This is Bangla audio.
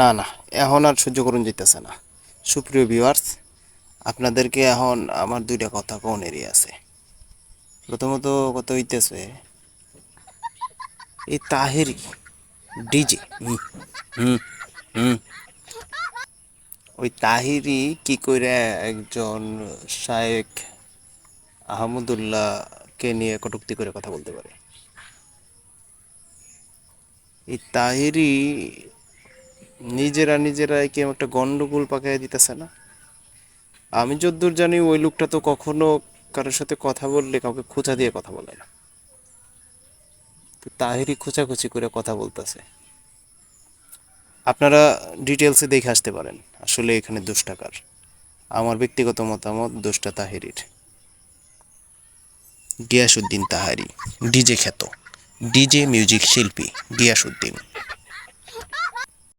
না না, এখন আর সহ্য করুন যেতেছে না। সুপ্রিয় ভিউয়ার্স আপনাদেরকে এখন আমার দুইটা কথা কোন এরিয়া আছে? প্রথমত কথা হইতেছে, এই তাহেরি ডিজে। হুম হুম ওই তাহিরি কি করে একজন শায়েক আহমদুল্লাহকে নিয়ে কটুক্তি করে কথা বলতে পারে? এই তাহিরি নিজেরা নিজেরাই কি একটা গন্ডগোল পাকাইয়া দিতেছে না। আমি যদ্দূর জানি ওই লোকটা তো কখনো কারোর সাথে কথা বললে কাউকে খোঁচা দিয়ে কথা বলে না। তো তাহিরি খোঁচাখুচি করে কথা বলতেছে। আপনারা ডিটেলসে দেখে আসতে পারেন, আসলে এখানে দুষ্টাকার আমার ব্যক্তিগত মতামত, দুষ্টা তাহিরির। গিয়াসুদ্দিন তাহারি, ডিজে খ্যাত, ডিজে মিউজিক শিল্পী গিয়াসুদ্দিন